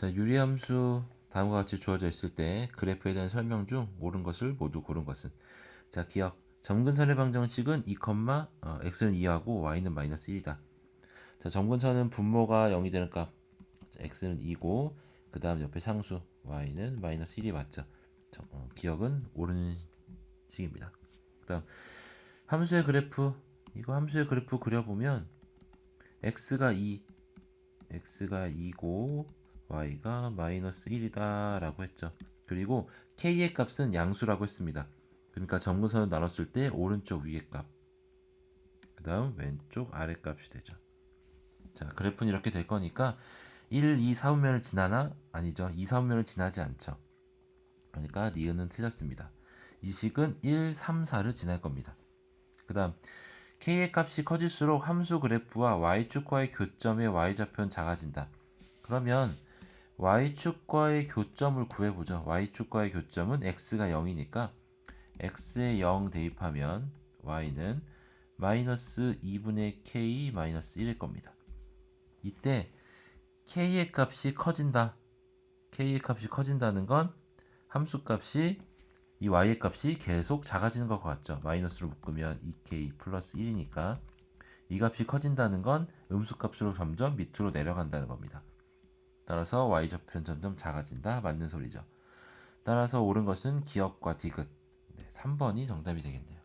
자, 유리함수 다음과 같이 주어져 있을 때 그래프에 대한 설명 중 옳은 것을 모두 고른 것은 자, 기억. 점근선의 방정식은 2, 어, x는 2하고 y는 마이너스 1이다. 자, 점근선은 분모가 0이 되는 값. 자, x는 2고 그 다음 옆에 상수 y는 마이너스 1이 맞죠. 저, 어, 기억은 옳은 식입니다. 그 다음 함수의 그래프 이거 함수의 그래프 그려보면 x가 2 x가 2고 y가 마이너스 1이다 라고 했죠. 그리고 k의 값은 양수라고 했습니다. 그러니까 점근선을 나눴을 때 오른쪽 위의 값, 그 다음 왼쪽 아래 값이 되죠. 자, 그래프는 이렇게 될 거니까 1, 2, 4분면을 지나나? 아니죠. 2, 4분면을 지나지 않죠. 그러니까 니은은 틀렸습니다. 이 식은 1, 3, 4를 지날 겁니다. 그 다음 k의 값이 커질수록 함수 그래프와 y축과의 교점의 y좌표는 작아진다. 그러면 y축과의 교점을 구해보죠. y축과의 교점은 x가 0이니까 x에 0 대입하면 y는 마이너스 2분의 k 마이너스 1일 겁니다. 이때 k의 값이 커진다. k의 값이 커진다는 건 함수 값이 이 y의 값이 계속 작아지는 것 같죠. 마이너스로 묶으면 2k 플러스 1이니까 이 값이 커진다는 건 음수 값으로 점점 밑으로 내려간다는 겁니다. 따라서 y좌표는 점점 작아진다. 맞는 소리죠. 따라서 옳은 것은 기억과 디귿. 네, 3번이 정답이 되겠네요.